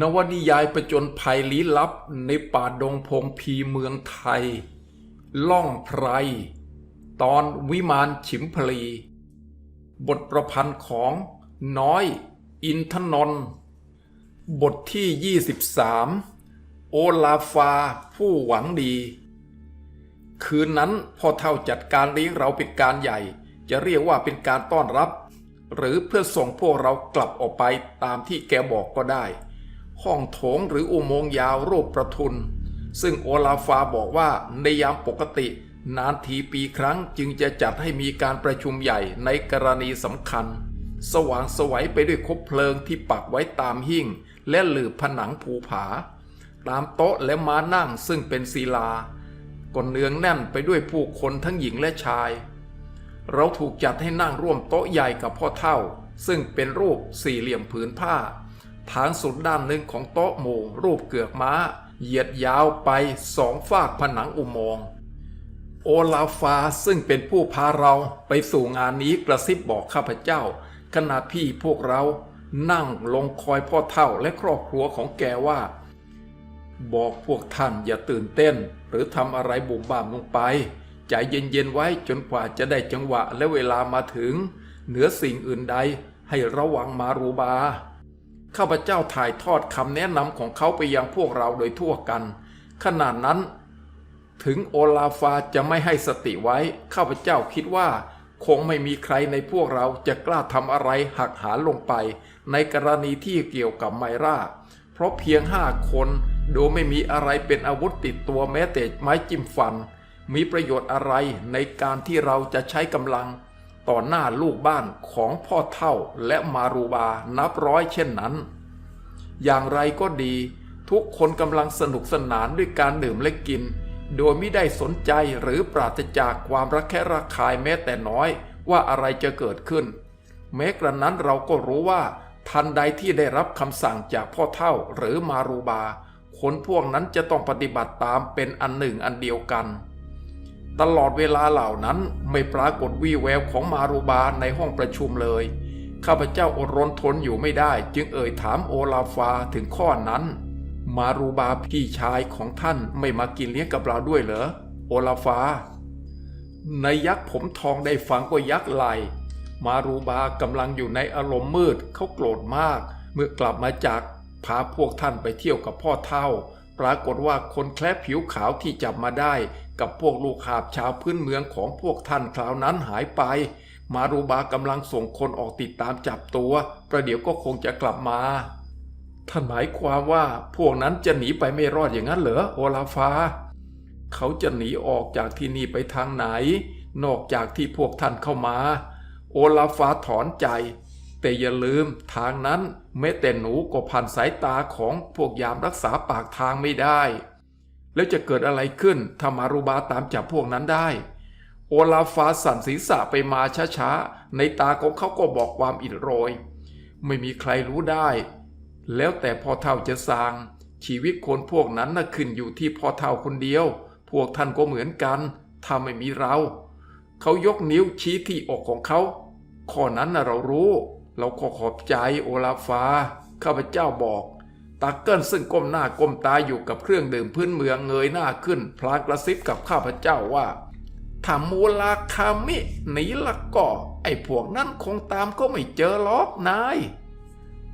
นวนิยายประจนภัยลี้ลับในป่าดงพงพีเมืองไทย ล่องไพร ตอนวิมานฉิมพลี บทประพันธ์ของน้อย อินทนนท์บทที่ 23 โอลาฟาผู้หวังดี คืนนั้นพอเท่าจัดการเลี้ยงเราเป็นการใหญ่ จะเรียกว่าเป็นการต้อนรับ หรือเพื่อส่งพวกเรากลับออกไปตามที่แกบอกก็ได้ ห้องโถงหรืออุโมงค์ยาวรูปประทุน ซึ่งโอลาฟาบอกว่าในยามปกติ นานทีปีครั้งจึงจะจัดให้มีการประชุมใหญ่ในกรณีสำคัญ สว่างสวัยไปด้วยคบเพลิงที่ปักไว้ตามหิ้งและหลืบผนังภูผา ตามโต๊ะและม้านั่งซึ่งเป็นศิลาก็เนืองแน่นไปด้วยผู้คนทั้งหญิงและชาย เราถูกจัดให้นั่งร่วมโต๊ะใหญ่กับพ่อเท่า ซึ่งเป็นรูปสี่เหลี่ยมผืนผ้า ฐานสุดด้านหนึ่งของโต๊ะหมู่รูปเกือกม้า เหยียดยาวไปสองฝากผนังอุโมงค์โอลาฟาซึ่งเป็นผู้พาเราไปสู่งานนี้กระซิบบอกข้าพเจ้า ขณะพี่พวกเรานั่งลงคอยพ่อเท่าและครอบครัวของแกว่า บอกพวกท่านอย่าตื่นเต้น หรือทำอะไรบุ่มบามลงไป ใจเย็นๆไว้จนกว่าจะได้จังหวะและเวลามาถึง เหนือสิ่งอื่นใดให้ระวังมารูบา ข้าพเจ้าถ่ายทอดคำแนะนำของเขาไปยังพวกเราโดยทั่วกัน ขนาดนั้น ถึงโอลาฟาจะไม่ให้สติไว้ ข้าพเจ้าคิดว่า คงไม่มีใครในพวกเราจะกล้าทำอะไรหักหานลงไป ในกรณีที่เกี่ยวกับไมราเพราะเพียงห้าคนโดยไม่มีอะไรเป็นอาวุธติดตัวแม้แต่ไม้จิ้มฟัน มีประโยชน์อะไรในการที่เราจะใช้กำลัง ต่อหน้าลูกบ้านของพ่อเท่าและมารูบานับร้อยเช่นนั้น อย่างไรก็ดีทุกคนกำลังสนุกสนานด้วยการดื่มและกิน โดยไม่ได้สนใจหรือปราศจากความรักแค่ระคายแม้แต่น้อยว่าอะไรจะเกิดขึ้น แม้กระนั้นเราก็รู้ว่าทันใดที่ได้รับคำสั่งจากพ่อเท่าหรือมารูบา คนพวกนั้นจะต้องปฏิบัติตามเป็นอันหนึ่งอันเดียวกัน ตลอดเวลาเหล่านั้นไม่ปรากฏวี่แววของมารูบาในห้องประชุมเลย ข้าพเจ้าอดรนทนอยู่ไม่ได้ จึงเอ่ยถามโอลาฟาถึงข้อนั้น มารูบาพี่ชายของท่านไม่มากินเลี้ยงกับเราด้วยเหรอ โอลาฟาในยักษ์ผมทองได้ฟังก็ยักษ์ไหล มารูบากำลังอยู่ในอารมณ์มืดเขาโกรธมาก เมื่อกลับมาจากพาพวกท่านไปเที่ยวกับพ่อเท่า ปรากฏว่าคนแคลผิวขาวที่จับมาได้ กับพวกลูกหาบชาวพื้นเมืองของพวกท่านคราวนั้นหายไป มารูบากำลังส่งคนออกติดตามจับตัว ประเดี๋ยวก็คงจะกลับมาท่านหมายความว่าพวกนั้นจะหนีไปไม่รอดอย่างนั้นเหรอโอลาฟา เขาจะหนีออกจากที่นี่ไปทางไหน นอกจากที่พวกท่านเข้ามา โอลาฟาถอนใจ แต่อย่าลืมทางนั้นแม้แต่หนูก็ผ่านสายตาของพวกยามรักษาปากทางไม่ได้ แล้วจะเกิดอะไรขึ้นถ้ามารูบาตามจับพวกนั้นได้ โอลาฟาสั่นศีรษะไปมาช้าๆ ในตาของเขาก็บอกความอิดโรย ไม่มีใครรู้ได้ แล้วแต่พ่อเท่าจะสร้าง ชีวิตคนพวกนั้นน่ะขึ้นอยู่ที่พ่อเท่าคนเดียว พวกท่านก็เหมือนกัน ถ้าไม่มีเรา เขายกนิ้วชี้ที่อกของเขา ข้อนั้นน่ะเรารู้ เราขอขอบใจโอลาฟา ข้าพเจ้าบอก ตาเกิลซึ่งก้มหน้าก้มตาอยู่กับเครื่องดื่มพื้นเมืองเงยหน้าขึ้น พลางกระซิบกับข้าพเจ้าว่าถ้ามูลาคามิหนีละก็ไอ้พวกนั้นคงตามก็ไม่เจอหรอกนาย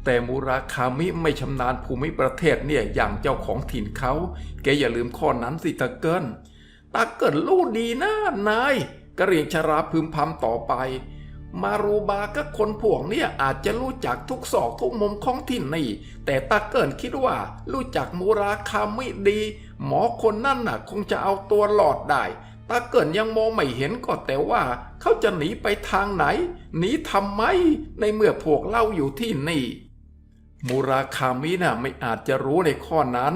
แต่มูราคามิไม่ชำนาญภูมิประเทศเนี่ยอย่างเจ้าของถิ่นเขาแกอย่าลืมข้อนั้นสิตาเกิลตาเกิลรู้ดีนะนายกระเรียงชราพึมพำต่อไป มารูบากับคนพวกเนี่ยอาจจะรู้จักทุกศอกทุกมุมของที่นี่ แต่ตาเกิลคิดว่ารู้จักมูราคามิดี หมอคนนั่นน่ะ คงจะเอาตัวหลอดได้ตาเกิลยังมองไม่เห็นก็แต่ว่า เขาจะหนีไปทางไหน หนีทำไม ในเมื่อพวกเราอยู่ที่นี่ มูราคามิน่ะไม่อาจจะรู้ในข้อนั้น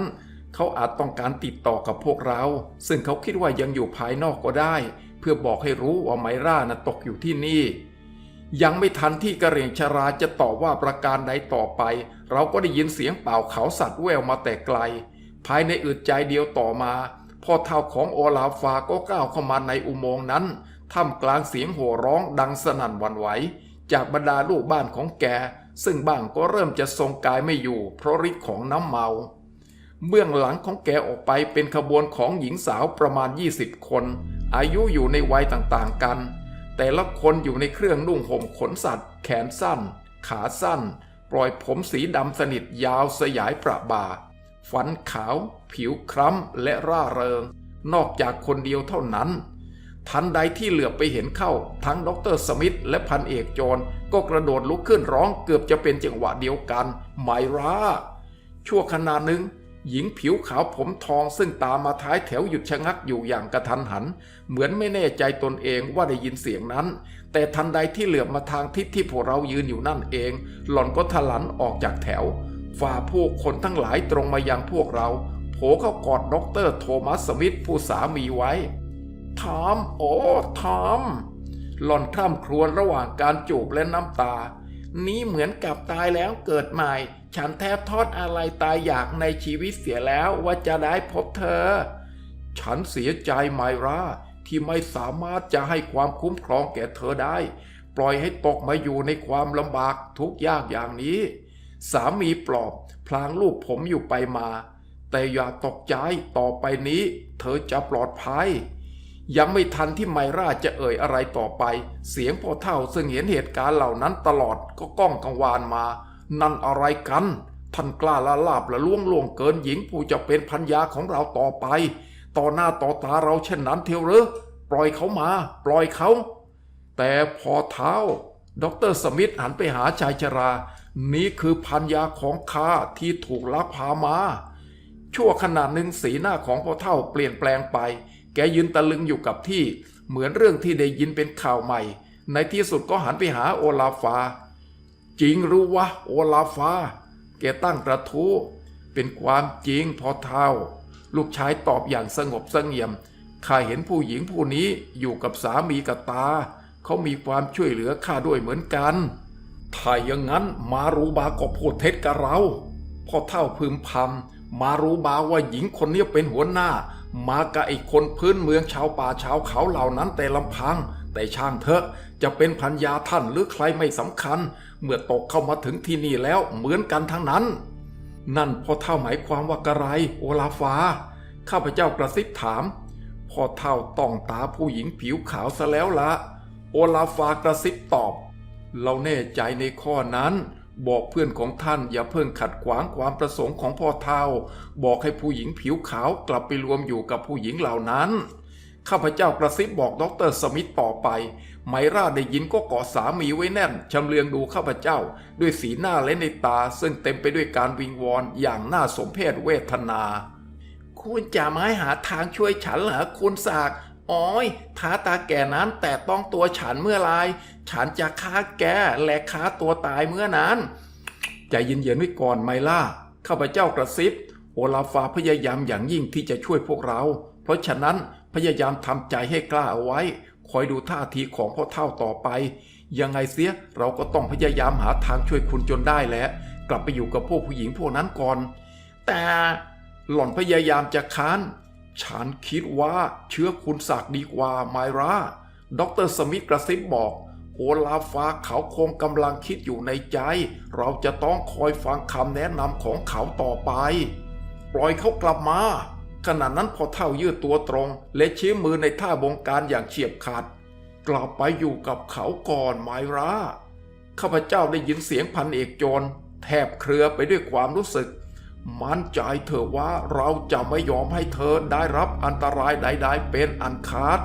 เขาอาจต้องการติดต่อกับพวกเรา ซึ่งเขาคิดว่ายังอยู่ภายนอกก็ได้ เพื่อบอกให้รู้ว่าไมร่าน่ะตกอยู่ที่นี่ ยังไม่ทันที่กระเหรียงชาราจะตอบว่าประการใดต่อไป เราก็ได้ยินเสียงเป่าเขาสัตว์แววมาแต่ไกล ภายในอึดใจเดียวต่อมาพ่อเท่าของโอลาฟาก็ก้าวเข้ามาในอุโมงค์นั้นท่ามกลางเสียงโห่ร้องดังสนั่นวันไหว จากบรรดาลูกบ้านของแก ซึ่งบ้างก็เริ่มจะทรงกายไม่อยู่ เพราะฤทธิ์ของน้ำเมา เบื้องหลังของแกออกไปเป็นขบวนของหญิงสาวประมาณ 20 คน อายุอยู่ในวัยต่างๆกัน แต่ละคนอยู่ในเครื่องนุ่งห่มขนสัตว์ แขนสั้น ขาสั้น ปล่อยผมสีดำสนิทยาวสยายประบาฟันขาว ผิวคล้ำและร่าเริง นอกจากคนเดียวเท่านั้น ทันใดที่เหลือไปเห็นเข้า ทั้งดรสมิธและพันเอกโจรก็กระโดดลุกขึ้นร้องเกือบจะเป็นจังหวะเดียวกัน ไมราชั่วขณะหนึ่ง หญิงผิวขาวผมทองซึ่งตามมาท้ายแถวหยุดชะงักอยู่อย่างกระทันหัน เหมือนไม่แน่ใจตนเองว่าได้ยินเสียงนั้น แต่ทันใดที่เหลือบมาทางทิศที่พวกเรายืนอยู่นั่นเอง หล่อนก็ทะลันออกจากแถว ฝ่าผู้คนทั้งหลายตรงมายังพวกเราโผเข้ากอดด็อกเตอร์โทมัสสมิธผู้สามีไว้ทอมโอ้ทอมหล่อนคร่ำครวญระหว่างการจูบและน้ำตา นี้เหมือนกับตายแล้วเกิดใหม่ ฉันแทบทอดอะไรตายอยากในชีวิตเสียแล้วว่าจะได้พบเธอ ฉันเสียใจไมราที่ไม่สามารถจะให้ความคุ้มครองแก่เธอได้ ปล่อยให้ตกมาอยู่ในความลำบากทุกยากอย่างนี้ สามีปลอบ พลางลูกผมอยู่ไปมา แต่อย่าตกใจต่อไปนี้ เธอจะปลอดภัย ยังไม่ทันที่ไมราจะเอ่ยอะไรต่อไป เสียงพ่อเท่าซึ่งเห็นเหตุการณ์เหล่านั้นตลอดก็ก้องกังวานมา นั่นอะไรกัน ท่านกล้าละลาบละล่วงล่วงเกินหญิงผู้จะเป็นพันยาของเราต่อไป ต่อหน้าต่อตาเราเช่นนั้นเทียวหรือปล่อยเขามา ปล่อยเขา แต่พอเท้าดรสมิธหันไปหาชายชรา นี่คือพันยาของข้าที่ถูกลักพามา ชั่วขณะหนึ่งสีหน้าของพ่อเท่าเปลี่ยนแปลงไป แกยืนตะลึงอยู่กับที่เหมือนเรื่องที่ได้ยินเป็นข่าวใหม่ ในที่สุดก็หันไปหาโอลาฟา จริงรู้วะโอลาฟา แกตั้งกระทู้เป็นความจริงพอเท่า ลูกชายตอบอย่างสงบเสงี่ยมข้าเห็นผู้หญิงผู้นี้อยู่กับสามีกับตา เขามีความช่วยเหลือข้าด้วยเหมือนกัน ถ้าอย่างนั้นมารูบาก็พูดเท็จกับเราพ่อเท่าพึมพำมารูบาว่าหญิงคนนี้เป็นหัวหน้า มากับไอ้คนพื้นเมืองชาวป่าชาวเขาเหล่านั้นแต่ลำพัง แต่ช่างเถอะจะเป็นพันยาท่านหรือใครไม่สำคัญ เมื่อตกเข้ามาถึงที่นี่แล้วเหมือนกันทั้งนั้น นั่นพ่อเท่าหมายความว่ากระไรโอลาฟาข้าพเจ้ากระซิบถามพ่อเท่าต้องตาผู้หญิงผิวขาวซะแล้วละโอลาฟากระซิบตอบ เราแน่ใจในข้อนั้น บอกเพื่อนของท่านอย่าเพิ่งขัดขวางความประสงค์ของพ่อเท่า บอกให้ผู้หญิงผิวขาวกลับไปรวมอยู่กับผู้หญิงเหล่านั้น ข้าพเจ้ากระซิบบอกดรสมิธต่อไป ไมราได้ยินก็เกาะสามีไว้แน่นชำเลืองดูข้าพเจ้า ด้วยสีหน้าและในตา ซึ่งเต็มไปด้วยการวิงวอนอย่างน่าสมเพชเวทนา คุณจะไม่หาทางช่วยฉันเหรอคุณสาก อ้อยท้าตาแก่นั้นแต่ต้องตัวฉันเมื่อไรฉันจะฆ่าแกและฆ่าตัวตายเมื่อนั้น ใจเย็นๆไว้ก่อนไมล่าข้าพเจ้ากระซิบ โอลาฟาพยายามอย่างยิ่งที่จะช่วยพวกเรา เพราะฉะนั้นพยายามทำใจให้กล้าเอาไว้ คอยดูท่าทีของพ่อเท่าต่อไป ยังไงเสียเราก็ต้องพยายามหาทางช่วยคุณจนได้แหละกลับไปอยู่กับพวกผู้หญิงพวกนั้นก่อน แต่หล่อนพยายามจะค้าน ฉันคิดว่าเชื้อคุณศักดิ์ดีกว่าไมราด็อกเตอร์สมิธกระซิบบอกโอลาฟาเขาคงกำลังคิดอยู่ในใจ เราจะต้องคอยฟังคำแนะนำของเขาต่อไป ปล่อยเขากลับมาขณะนั้นพอเท่ายืดตัวตรง และชี้มือในท่าบงการอย่างเฉียบขาด กลับไปอยู่กับเขาก่อนไมราข้าพเจ้าได้ยินเสียงพันเอกโจรแทบเครือไปด้วยความรู้สึก มั่นใจเถอะว่าเราจะไม่ยอมให้เธอได้รับอันตรายใดๆเป็นอันขาด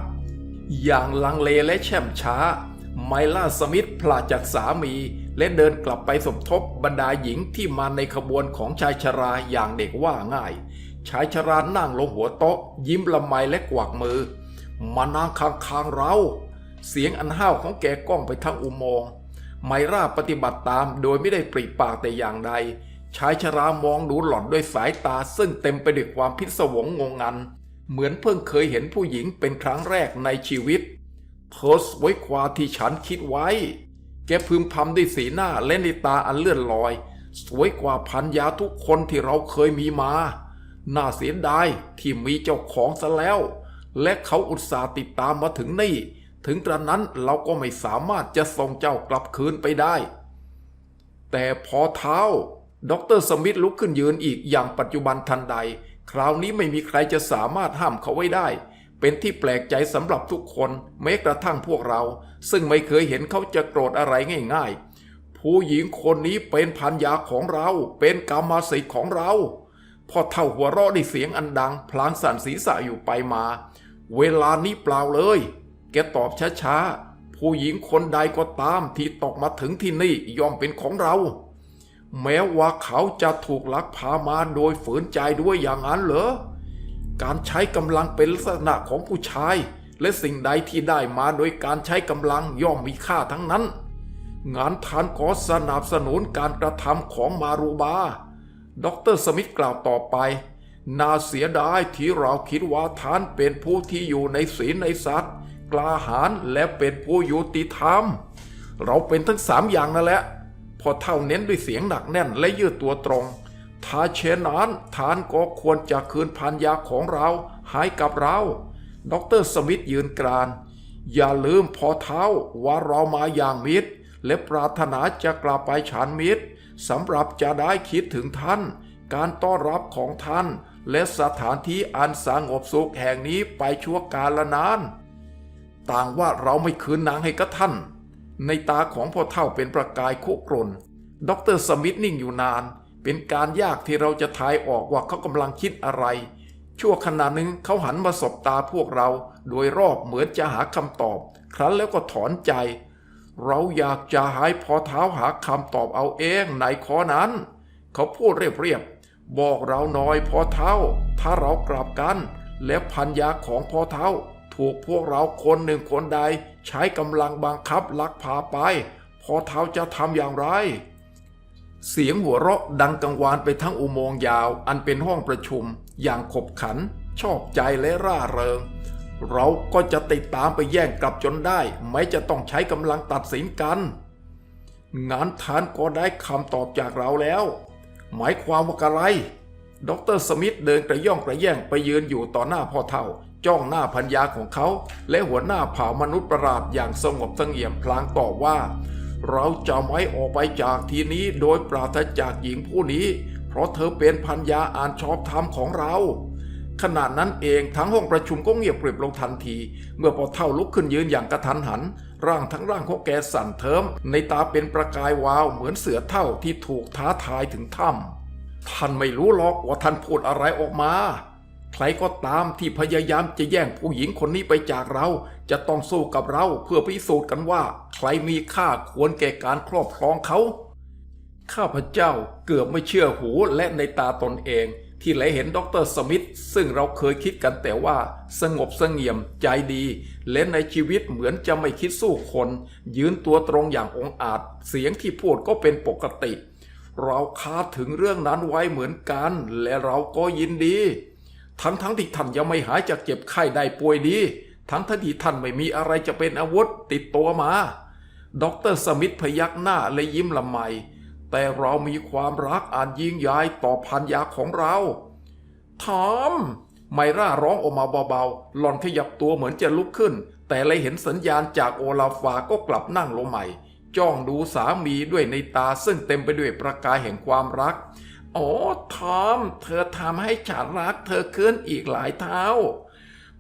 อย่างลังเลและแช่มช้า ไมล่าสมิธพลาดจากสามีและเดินกลับไปสมทบบรรดาหญิงที่มาในขบวนของชายชราอย่างเด็กว่าง่าย ชายชรานั่งลงหัวโต๊ะ ยิ้มละไมและกวักมือ มานั่งข้างๆเรา เสียงอันห้าวของแกก้องไปทั้งอุโมงค์ไมราปฏิบัติตามโดยไม่ได้ปริปากแต่อย่างใด ชายชรามองดูหล่อนด้วยสายตาซึ่งเต็มไปด้วยความพิศวงงงงัน เหมือนเพิ่งเคยเห็นผู้หญิงเป็นครั้งแรกในชีวิตเธอสวยกว่าที่ฉันคิดไว้ แกพึมพำด้วยสีหน้าและในตาอันเลื่อนลอย สวยกว่าพันยาทุกคนที่เราเคยมีมา น่าเสียดายที่มีเจ้าของซะแล้ว และเขาอุตส่าห์ติดตามมาถึงนี่ ถึงกระนั้นเราก็ไม่สามารถจะส่งเจ้ากลับคืนไปได้ แต่พอเท้า ดรสมิธลุกขึ้นยืนอีกอย่างปัจจุบันทันใด คราวนี้ไม่มีใครจะสามารถห้ามเขาไว้ได้ เป็นที่แปลกใจสำหรับทุกคนแม้กระทั่งพวกเรา ซึ่งไม่เคยเห็นเขาจะโกรธอะไรง่ายๆ ผู้หญิงคนนี้เป็นพันยาของเรา เป็นกรรมสิทธิ์ของเรา พอเท่าหัวเราะด้เสียงอันดัง พลางสั่นศีรษะอยู่ไปมา เวลานี้เปล่าเลย แกตอบช้าๆผู้หญิงคนใดก็ตามที่ตกมาถึงที่นี่ย่อมเป็นของเรา แม้ว่าเขาจะถูกลักพามาโดยฝืนใจด้วยอย่างนั้นเหรอ การใช้กำลังเป็นลักษณะของผู้ชาย และสิ่งใดที่ได้มาโดยการใช้กำลังย่อมมีค่าทั้งนั้น งานทานขอสนับสนุนการกระทำของมารูบา ดรสมิธกล่าวต่อไป น่าเสียดายที่เราคิดว่าท่านเป็นผู้ที่อยู่ในศีลในสัตว์ กล้าหาญและเป็นผู้ยุติธรรม เราเป็นทั้งสามอย่างนั่นแหละ พอเท่าเน้นด้วยเสียงหนักแน่นและยืดตัวตรงถ้าเช่นนั้นท่านก็ควรจะคืนพันยาของเราให้กับเราดรสมิธยืนกราน อย่าลืมพอเท้าว่าเรามาอย่างมิตร และปรารถนาจะกลับไปฉานมิตรสำหรับจะได้คิดถึงท่าน การต้อนรับของท่าน และสถานที่อันสงบสุขแห่งนี้ไปชั่วกาลนาน ต่างว่าเราไม่คืนนางให้กับท่าน ในตาของพ่อเท่าเป็นประกายโคกรนดรสมิธนิ่งอยู่นาน เป็นการยากที่เราจะทายออกว่าเขากำลังคิดอะไร ชั่วขณะหนึ่งเขาหันมาสบตาพวกเรา โดยรอบเหมือนจะหาคำตอบ ครั้นแล้วก็ถอนใจ เราอยากจะหายพอเท้าหาคำตอบเอาเองในข้อนั้น เขาพูดเรียบๆบอกเราหน่อยพอเท้า ถ้าเรากลับกัน แล้วพันยาของพอเท้า ถูกพวกเราคนหนึ่งคนใด ใช้กำลังบังคับลักพาไป พอเท้าจะทำอย่างไร เสียงหัวเราะดังกังวานไปทั้งอุโมงค์ยาว อันเป็นห้องประชุม อย่างขบขัน ชอบใจและร่าเริง เราก็จะติดตามไปแย่งกลับจนได้ ไม่จะต้องใช้กำลังตัดสินกันงานทานก็ได้คำตอบจากเราแล้ว หมายความว่าอะไร ดรสมิธเดินกระย่องกระแย่งไปยืนอยู่ต่อหน้าพ่อเท่า จ้องหน้าพัญญาของเขา และหัวหน้าเผ่ามนุษย์ประหลาดอย่างสงบเสงี่ยมพลางตอบว่า เราจะไม่ออกไปจากที่นี้โดยปราศจากหญิงผู้นี้ เพราะเธอเป็นพัญญาอ่านชอบธรรมของเราขณะนั้นเองทั้งห้องประชุมก็เงียบกริบลงทันที เมื่อพอเท่าลุกขึ้นยืนอย่างกระทันหัน ร่างทั้งร่างของแกสั่นเทิม ในตาเป็นประกายวาวเหมือนเสือเท่าที่ถูกท้าทายถึงถ้ำท่านไม่รู้หรอกว่าท่านพูดอะไรออกมา ใครก็ตามที่พยายามจะแย่งผู้หญิงคนนี้ไปจากเรา จะต้องสู้กับเราเพื่อพิสูจน์กันว่า ใครมีค่าควรแก่การครอบครองเขา ข้าพเจ้าเกือบไม่เชื่อหูและในตาตนเอง ที่ไหลเห็นดรสมิธซึ่งเราเคยคิดกันแต่ว่า สงบสงเียมใจดี และในชีวิตเหมือนจะไม่คิดสู้คน ยืนตัวตรงอย่างองอาจ เสียงที่พูดก็เป็นปกติ เราคาดถึงเรื่องนั้นไว้เหมือนกัน และเราก็ยินดี ทั้งทั้งๆที่ท่านยังไม่หายจากเจ็บไข้ได้ป่วยดี ทั้งทั้งที่ท่านไม่มีอะไรจะเป็นอาวุธติดตัวมา ดรสมิธพยักหน้าและยิ้มละไม แต่เรามีความรักอันยิ่งใหญ่ต่อพันยาของเรา ทอม ไมร่าร้องออกมาเบาๆ หล่อนขยับตัวเหมือนจะลุกขึ้น แต่เลยเห็นสัญญาณจากโอลาฟาก็กลับนั่งลงใหม่ จ้องดูสามีด้วยในตาซึ่งเต็มไปด้วยประกายแห่งความรัก โอ้ทอม เธอทำให้ฉันรัก เธอขึ้นอีกหลายเท่า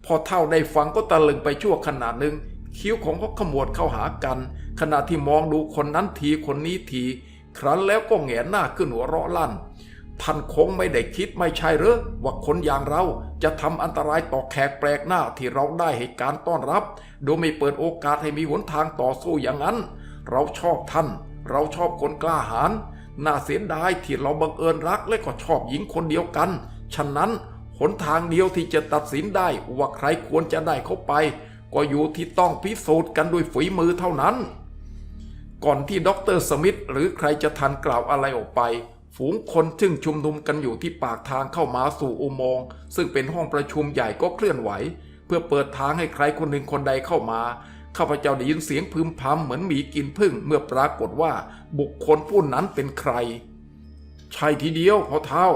พอเท่าได้ฟังก็ตะลึงไปชั่วขณะหนึ่งคิ้วของเขาขมวดเข้าหากัน ขณะที่มองดูคนนั้นทีคนนี้ที ครั้นแล้วก็แหงนหน้าขึ้นหัวเราะลั่น ท่านคงไม่ได้คิดไม่ใช่หรือว่าคนอย่างเราจะทำอันตรายต่อแขกแปลกหน้าที่เราได้ให้การต้อนรับ โดยไม่เปิดโอกาสให้มีหนทางต่อสู้อย่างนั้น เราชอบท่าน เราชอบคนกล้าหาญ น่าเสียดายที่เราบังเอิญรักและก็ชอบหญิงคนเดียวกัน ฉะนั้นหนทางเดียวที่จะตัดสินได้ว่าใครควรจะได้เข้าไป ก็อยู่ที่ต้องพิสูจน์กันด้วยฝีมือเท่านั้น ก่อนที่ด็อกเตอร์สมิธหรือใครจะทันกล่าวอะไรออกไป ฝูงคนซึ่งชุมนุมกันอยู่ที่ปากทางเข้ามาสู่อุโมงค์ซึ่งเป็นห้องประชุมใหญ่ก็เคลื่อนไหว เพื่อเปิดทางให้ใครคนหนึ่งคนใดเข้ามา ข้าพเจ้าได้ยินเสียงพึมพำเหมือนหมีกินพึ่งเมื่อปรากฏว่าบุคคลผู้นั้นเป็นใคร ใช่ทีเดียวพอเท่า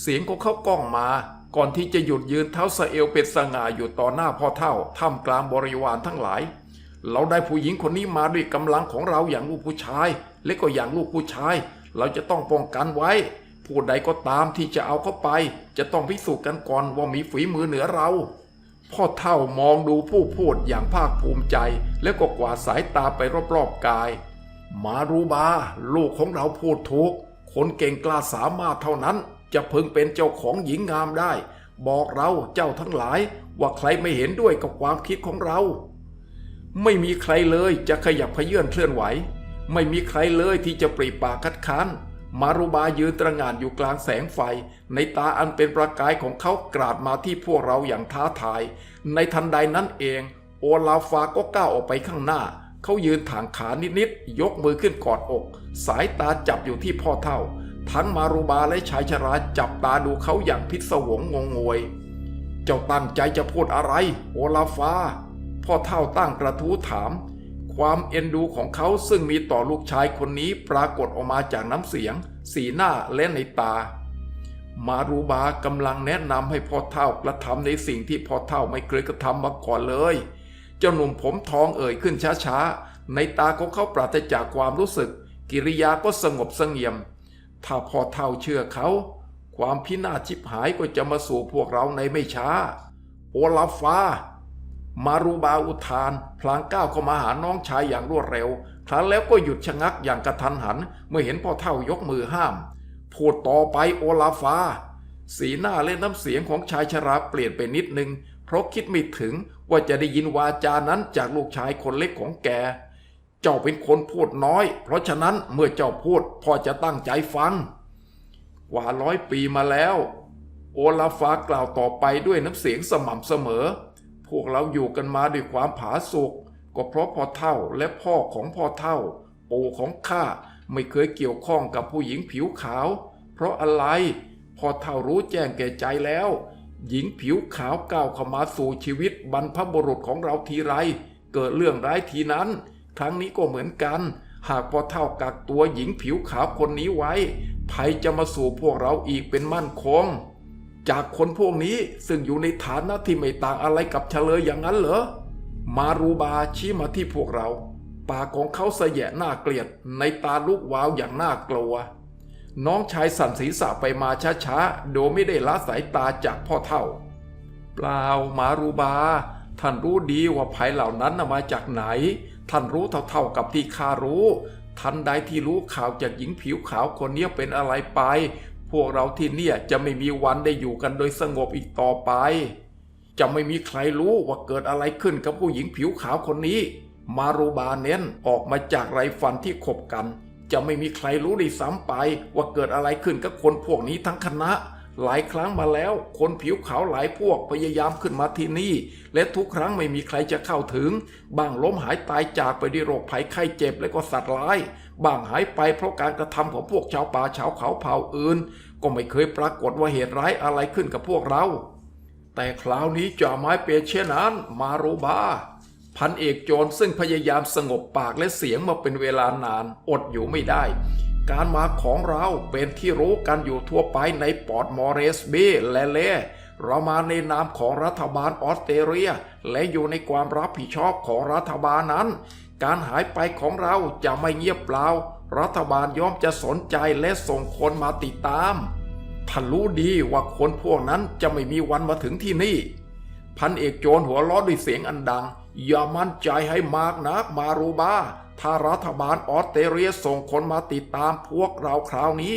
เสียงของเขาก้องมา ก่อนที่จะหยุดยืนเท้าสเอวเป็นสง่าอยู่ต่อหน้าพ่อเท่าท่ามกลางบริวารทั้งหลาย เราได้ผู้หญิงคนนี้มาด้วยกำลังของเราอย่างลูกผู้ชาย และก็อย่างลูกผู้ชาย เราจะต้องป้องกันไว้ ผู้ใดก็ตามที่จะเอาเข้าไป จะต้องพิสูจน์กันก่อนว่ามีฝีมือเหนือเรา พ่อเท่ามองดูผู้พูดอย่างภาคภูมิใจ แล้วก็กวาดสายตาไปรอบๆกาย มารูบาลูกของเราพูดถูก คนเก่งกล้าสามารถเท่านั้น จะพึงเป็นเจ้าของหญิงงามได้ บอกเราเจ้าทั้งหลาย ว่าใครไม่เห็นด้วยกับความคิดของเรา ไม่มีใครเลยจะขยับขยื่นเคลื่อนไหว ไม่มีใครเลยที่จะปรีปากคัดค้าน มารุบายืนตระงานอยู่กลางแสงไฟ ในตาอันเป็นประกายของเขากราดมาที่พวกเราอย่างท้าทาย ในทันใดนั้นเอง โอลาฟาก็ก้าวออกไปข้างหน้า เขายืนถางขานิดๆ ยกมือขึ้นกอดอก สายตาจับอยู่ที่พ่อเท่า ทั้งมารุบาและชายชราจับตาดูเขาอย่างพิศวงงงงวย เจ้าตั้งใจจะพูดอะไร โอลาฟาพ่อเท่าตั้งกระทู้ถาม ความเอ็นดูของเขาซึ่งมีต่อลูกชายคนนี้ปรากฏออกมาจากน้ำเสียง สีหน้าและในตา มารูบากำลังแนะนำให้พ่อเท่ากระทำในสิ่งที่พ่อเท่าไม่เคยกระทำมาก่อนเลย เจ้าหนุ่มผมทองเอ่ยขึ้นช้าๆ ในตาของเขาปราศจากความรู้สึก กิริยาก็สงบเสงี่ยม ถ้าพ่อเท่าเชื่อเขา ความพินาศชิบหายก็จะมาสู่พวกเราในไม่ช้า โอลาฟา มารูบาอุทาน พลางก้าวเข้ามาหาน้องชายอย่างรวดเร็ว ครั้นแล้วก็หยุดชะงักอย่างกระทันหัน เมื่อเห็นพ่อเท่ายกมือห้าม พูดต่อไปโอลาฟา สีหน้าและน้ำเสียงของชายชราเปลี่ยนไปนิดนึง เพราะคิดไม่ถึงว่าจะได้ยินวาจานั้นจากลูกชายคนเล็กของแก เจ้าเป็นคนพูดน้อย เพราะฉะนั้นเมื่อเจ้าพูดพ่อจะตั้งใจฟัง กว่าร้อยปีมาแล้ว โอลาฟากล่าวต่อไปด้วยน้ำเสียงสม่ำเสมอ วกเราอยู่กันมาด้วยความผาสุกก็เพราะพ่อเท่าและพ่อของพ่อเท่า ปู่ของข้าไม่เคยเกี่ยวข้องกับผู้หญิงผิวขาว เพราะอะไรพ่อเท่ารู้แจ้งแก่ใจแล้ว หญิงผิวขาวก้าวเข้ามาสู่ชีวิตบรรพบุรุษของเราทีไร เกิดเรื่องร้ายทีนั้น ครั้งนี้ก็เหมือนกัน หากพ่อเท่ากักตัวหญิงผิวขาวคนนี้ไว้ภัยจะมาสู่พวกเราอีกเป็นมั่นคง จากคนพวกนี้ซึ่งอยู่ในฐานะที่ไม่ต่างอะไรกับเฉลยอย่างนั้นเหรอ มารูบาชี้มาที่พวกเรา ปากของเขาเสยะหน้าเกลียดในตาลูกวาวอย่างน่ากลัว น้องชายสั่นศีรษะไปมาช้าๆ โดยไม่ได้ละสายตาจากพ่อเท่า เปล่ามารูบา ท่านรู้ดีว่าภัยเหล่านั้นมาจากไหน ท่านรู้เท่าๆกับที่ข้ารู้ทันใดที่รู้ข่าวจากหญิงผิวขาวคนนี้เป็นอะไรไป พวกเราที่เนี่ยจะไม่มีวันได้อยู่กันโดยสงบอีกต่อไป จะไม่มีใครรู้ว่าเกิดอะไรขึ้นกับผู้หญิงผิวขาวคนนี้ มารูบาเน้นออกมาจากไรฟันที่ขบกัน จะไม่มีใครรู้ได้ซ้ำไป ว่าเกิดอะไรขึ้นกับคนพวกนี้ทั้งคณะ หลายครั้งมาแล้ว คนผิวขาวหลายพวกพยายามขึ้นมาที่นี่ และทุกครั้งไม่มีใครจะเข้าถึง บางล้มหายตายจากไปด้วยโรคภัยไข้เจ็บและก็สัตว์ร้าย บางหายไปเพราะการกระทำของพวกชาวป่าชาวเขาเผ่าอื่น ก็ไม่เคยปรากฏว่าเหตุร้ายอะไรขึ้นกับพวกเรา แต่คราวนี้จะไม่เปเช่นนั้นมาโรบาพันเอกโจรซึ่งพยายามสงบปากและเสียงมาเป็นเวลานานอดอยู่ไม่ได้ การมาของเราเป็นที่รู้กันอยู่ทั่วไปในปอร์ตมอเรสเบและเล่ เรามาในนามของรัฐบาลออสเตรเลีย และอยู่ในความรับผิดชอบของรัฐบาลนั้น การหายไปของเราจะไม่เงียบเปล่า รัฐบาลย่อมจะสนใจและส่งคนมาติดตามท่านรู้ดีว่าคนพวกนั้นจะไม่มีวันมาถึงที่นี่ พันเอกโจรหัวล้อด้วยเสียงอันดัง อย่ามั่นใจให้มากนักมารูบาถ้ารัฐบาลออสเตรเลียส่งคนมาติดตามพวกเราคราวนี้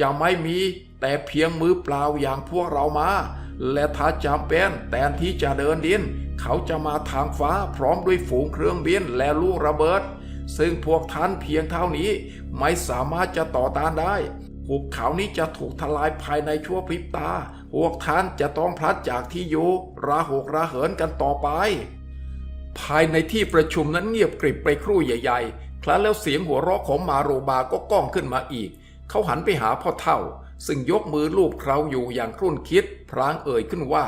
จะไม่มีแต่เพียงมือเปล่าอย่างพวกเรามา และถ้าจำเป็นแทนที่จะเดินดิน เขาจะมาทางฟ้าพร้อมด้วยฝูงเครื่องบินและลูกระเบิด ซึ่งพวกท่านเพียงเท่านี้ไม่สามารถจะต่อต้านได้หุบเขานี้จะถูกทลายภายในชั่วพริบตา พวกท่านจะต้องพลัดจากที่อยู่ระหกระเหินกันต่อไป ภายในที่ประชุมนั้นเงียบกริบไปครู่ใหญ่ ๆ ครั้นแล้วเสียงหัวเราะของมาโรบาก็ก้องขึ้นมาอีก เขาหันไปหาพ่อเท่า ซึ่งยกมือลูบเคราอยู่อย่างครุ่นคิดพรางเอ่ยขึ้นว่า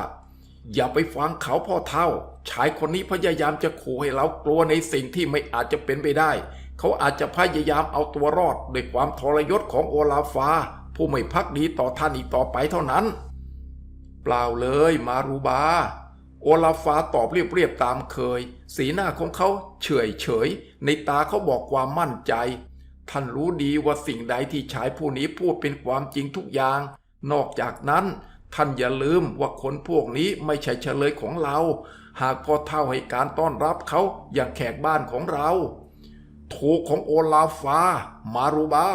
อย่าไปฟังเขาพ่อเท่า ชายคนนี้พยายามจะขู่ให้เรากลัวในสิ่งที่ไม่อาจจะเป็นไปได้ เขาอาจจะพยายามเอาตัวรอดด้วยความทรยศของโอลาฟา ผู้ไม่พักดีต่อท่านอีกต่อไปเท่านั้น เปล่าเลยมารูบา โอลาฟาตอบเรียบๆตามเคย สีหน้าของเขาเฉยเฉยๆในตาเขาบอกความมั่นใจ ท่านรู้ดีว่าสิ่งใดที่ชายผู้นี้พูดเป็นความจริงทุกอย่าง นอกจากนั้น ท่านอย่าลืมว่าคนพวกนี้ไม่ใช่เฉลยของเรา หากพ่อเท่าให้การต้อนรับเขาอย่างแขกบ้านของเราถูกของโอลาฟา มารูบา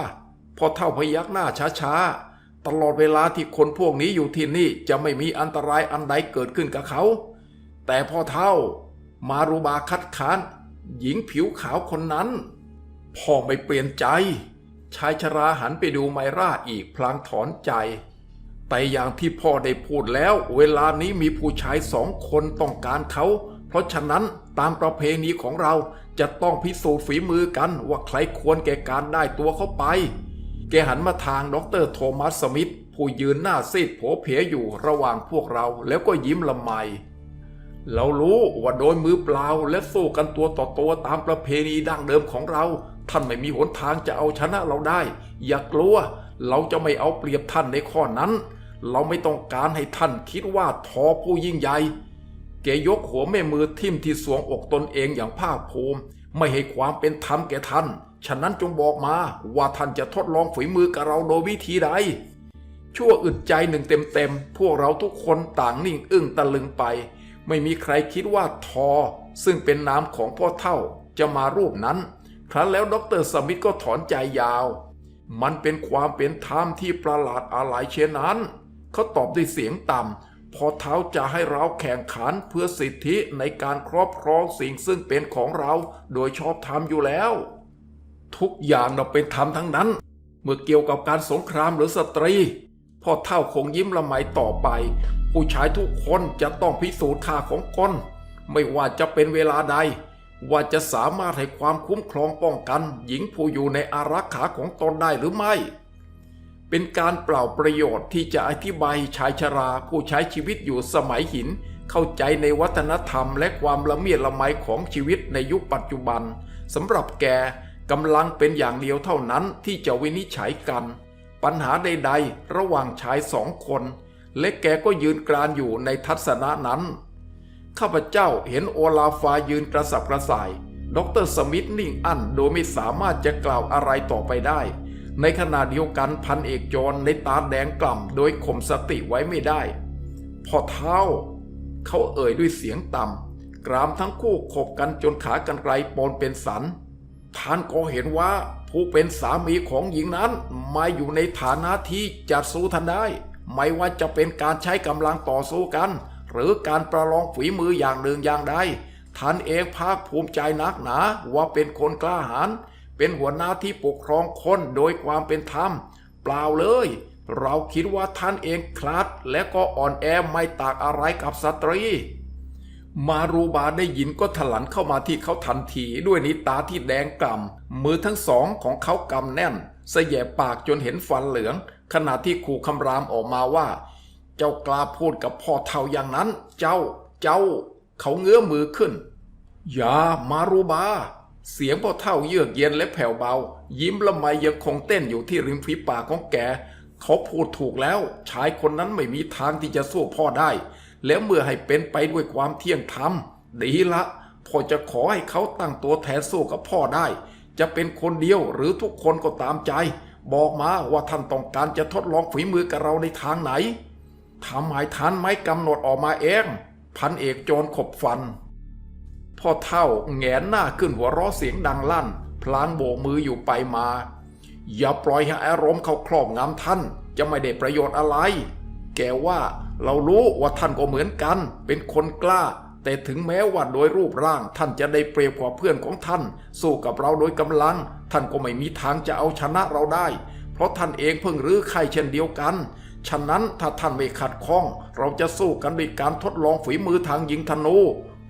พ่อเท่าพยักหน้าช้าๆ ตลอดเวลาที่คนพวกนี้อยู่ที่นี่จะไม่มีอันตรายอันใดเกิดขึ้นกับเขา แต่พ่อเท่า มารูบาคัดค้าน หญิงผิวขาวคนนั้น พ่อไม่เปลี่ยนใจ ชายชราหันไปดูไมราอีกพลางถอนใจ แต่อย่างที่พ่อได้พูดแล้ว เวลานี้มีผู้ชายสองคนต้องการเขา เพราะฉะนั้นตามประเพณีของเราจะต้องพิสูจน์ฝีมือกันว่าใครควรแก่การได้ตัวเขาไป แกหันมาทางดรโทมัสสมิธผู้ยืนหน้าซีดโผเพอยู่ระหว่างพวกเราแล้วก็ยิ้มละไมเรารู้ว่าโดยมือเปล่าและสู้กันตัวต่อตัวตามประเพณีดั้งเดิมของเรา ท่านไม่มีหนทางจะเอาชนะเราได้ อย่ากลัว เราจะไม่เอาเปรียบท่านในข้อนั้น เราไม่ต้องการให้ท่านคิดว่าทอผู้ยิ่งใหญ่แกยกหัวแม่มือทิ่มที่สวงอกตนเองอย่างภาคภูมิ ไม่ให้ความเป็นธรรมแก่ท่าน ฉะนั้นจงบอกมาว่าท่านจะทดลองฝีมือกับเราโดยวิธีใดชั่วอึดใจหนึ่งเต็มๆ พวกเราทุกคนต่างนิ่งอึ้งตะลึงไป ไม่มีใครคิดว่าทอ ซึ่งเป็นนามของพ่อเท่าจะมารูปนั้น ครั้นแล้วดรสมิธก็ถอนใจยาว มันเป็นความเป็นธรรมที่ประหลาดอะไรเช่นนั้น เขาตอบด้วยเสียงต่ำ พอเท้าจะให้เราแข่งขันเพื่อสิทธิในการครอบครองสิ่งซึ่งเป็นของเราโดยชอบธรรมอยู่แล้ว ทุกอย่างเราเป็นธรรมทั้งนั้น เมื่อเกี่ยวกับการสงครามหรือสตรี พ่อเท่าคงยิ้มละไมต่อไป ผู้ชายทุกคนจะต้องพิสูจน์ค่าของตนไม่ว่าจะเป็นเวลาใด ว่าจะสามารถให้ความคุ้มครองป้องกัน หญิงผู้อยู่ในอารักขาของตนได้หรือไม่ เป็นการเปล่าประโยชน์ที่จะอธิบายชายชราผู้ใช้ชีวิตอยู่สมัยหิน เข้าใจในวัฒนธรรมและความละเมียดละไมของชีวิตในยุคปัจจุบันสำหรับแกกำลังเป็นอย่างเดียวเท่านั้นที่จะวินิจฉัยกัน ปัญหาใด ๆ ระหว่างชายสองคน และแกก็ยืนกรานอยู่ในทัศนะนั้น ข้าพเจ้าเห็นโอลาฟายืนกระสับกระส่าย ดรสมิธนิ่งอั้นโดยไม่สามารถจะกล่าวอะไรต่อไปได้ ในขณะเดียวกันพันเอกจรในตาแดงกล่ำโดยข่มสติไว้ไม่ได้ พอเท้า เขาเอ่ยด้วยเสียงต่ำ กรามทั้งคู่ขบกันจนขากันไกลปนเป็นสัน ท่านก็เห็นว่าผู้เป็นสามีของหญิงนั้นมาอยู่ในฐานะที่จะสู้ท่านได้ ไม่ว่าจะเป็นการใช้กำลังต่อสู้กัน หรือการประลองฝีมืออย่างหนึ่งอย่างใดท่านเองภาคภูมิใจนักหนาว่าเป็นคนกล้าหาญเป็นหัวหน้าที่ปกครองคนโดยความเป็นธรรม เปล่าเลย เราคิดว่าท่านเองคลาดและก็อ่อนแอไม่ต่างอะไรกับสตรี มารูบาได้ยินก็ถลันเข้ามาที่เขาทันทีด้วยนิตาที่แดงกล่ำมือทั้งสองของเขากำแน่น เสยแยปากจนเห็นฟันเหลือง ขณะที่ขู่คำรามออกมาว่า เจ้ากล้าพูดกับพ่อเท่าอย่างนั้น เจ้า เจ้า เขาเงื้อมือขึ้น อย่ามารูบา เสียงพ่อเท่าเยือกเย็นและแผ่วเบา ยิ้มละไมยังคงเต้นอยู่ที่ริมฝีปากของแก เขาพูดถูกแล้ว ชายคนนั้นไม่มีทางที่จะสู้พ่อได้ แล้วเมื่อให้เป็นไปด้วยความเที่ยงธรรม ดีละพ่อจะขอให้เขาตั้งตัวแทนสู้กับพ่อได้ จะเป็นคนเดียวหรือทุกคนก็ตามใจ บอกมาว่าท่านต้องการจะทดลองฝีมือกับเราในทางไหน ทำหมายทันไหมกำหนดออกมาเอง พันเอกโจรขบฟัน พ่อเท่าแงนหน้าขึ้นหัวเราะเสียงดังลั่น พลางโบกมืออยู่ไปมา อย่าปล่อยให้อารมณ์เขาครอบงำท่านจะไม่ได้ประโยชน์อะไร แกว่าเรารู้ว่าท่านก็เหมือนกัน เป็นคนกล้า แต่ถึงแม้ว่าโดยรูปร่างท่านจะได้เปรียบกว่าเพื่อนของท่าน สู้กับเราโดยกำลัง ท่านก็ไม่มีทางจะเอาชนะเราได้ เพราะท่านเองเพิ่งรื้อไข่เช่นเดียวกัน ฉะนั้นถ้าท่านไม่ขัดข้อง เราจะสู้กันด้วยการทดลองฝีมือทางยิงธนู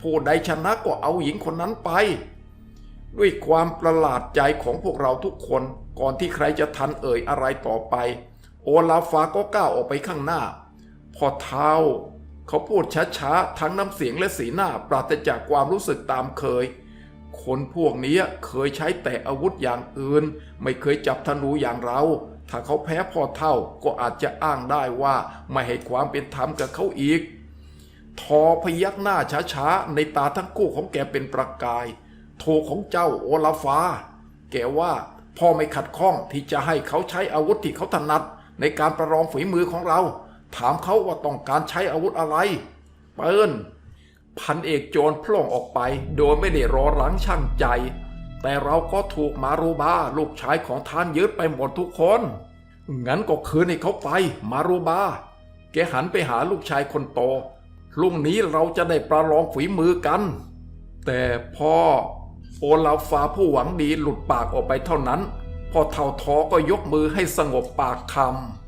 ผู้ใดชนะก็เอาหญิงคนนั้นไป ด้วยความประหลาดใจของพวกเราทุกคนก่อนที่ใครจะทันเอ่ยอะไรต่อไป โอลาฟาก็ก้าวออกไปข้างหน้า พอเท้า เขาพูดช้าๆ ทั้งน้ำเสียงและสีหน้าปราศจากความรู้สึกตามเคย คนพวกนี้เคยใช้แต่อาวุธอย่างอื่น ไม่เคยจับธนูอย่างเรา ถ้าเขาแพ้พ่อเท่าก็อาจจะอ้างได้ว่าไม่ให้ความเป็นธรรมกับเขาอีก ทอพยักหน้าช้าๆในตาทั้งคู่ของแกเป็นประกาย โทของเจ้าโอลาฟาแกว่าพ่อไม่ขัดข้องที่จะให้เขาใช้อาวุธที่เขาถนัด ในการประลองฝีมือของเรา ถามเขาว่าต้องการใช้อาวุธอะไร เปิ้ลพันเอกโจรพล่องออกไป โดยไม่ได้รอหลังช่างใจ แต่เราก็ถูกมารูบาลูกชายของท่านยึดไปหมดทุกคน งั้นก็คืนให้เขาไป มารูบา แกหันไปหาลูกชายคนโตพรุ่งนี้เราจะได้ประลองฝีมือกัน แต่พ่อโอลาฟาผู้หวังดีหลุดปากออกไปเท่านั้นพอเท่าทอก็ยกมือให้สงบปากคำ